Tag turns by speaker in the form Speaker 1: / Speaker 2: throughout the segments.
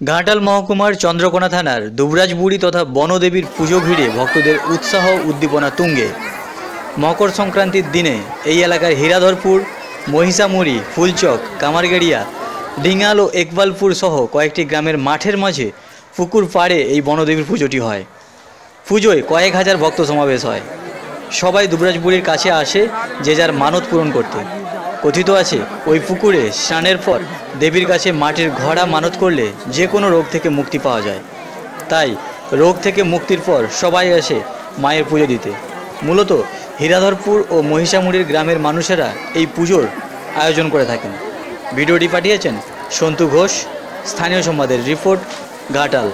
Speaker 1: ঘাটাল মহকুমার চন্দ্রকোনা থানার দুবরাজবুড়ি তথা বনদেবীর পুজো ভিড়ে ভক্তদের উৎসাহ উদ্দীপনা তুঙ্গে। মকর সংক্রান্তির দিনে এই এলাকার হীরাধরপুর, মহিষামুড়ি, ফুলচক, কামারগেড়িয়া ডিঙ্গাল ও একবালপুর সহ কয়েকটি গ্রামের মাঠের মাঝে পুকুর পাড়ে এই বনদেবীর পুজোটি হয়। পুজোয় কয়েক হাজার ভক্ত সমাবেশ হয়। সবাই দুবরাজপুরীর কাছে আসে যে যার মানত পূরণ করতে। কথিত আছে, ওই পুকুরে স্নানের পর দেবীর কাছে মাটির ঘোড়া মানত করলে যে কোনো রোগ থেকে মুক্তি পাওয়া যায়। তাই রোগ থেকে মুক্তির পর সবাই আসে মায়ের পুজো দিতে। মূলত হীরাধরপুর ও মহিষামুড়ির গ্রামের মানুষেরা এই পুজোর আয়োজন করে থাকেন। ভিডিওটি পাঠিয়েছেন সন্তু ঘোষ, স্থানীয় সংবাদের রিপোর্ট, ঘাটাল।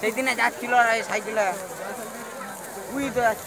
Speaker 2: সেই দিনে যাচ্ছিল আর এই সাইকেলে উই তো যাচ্ছে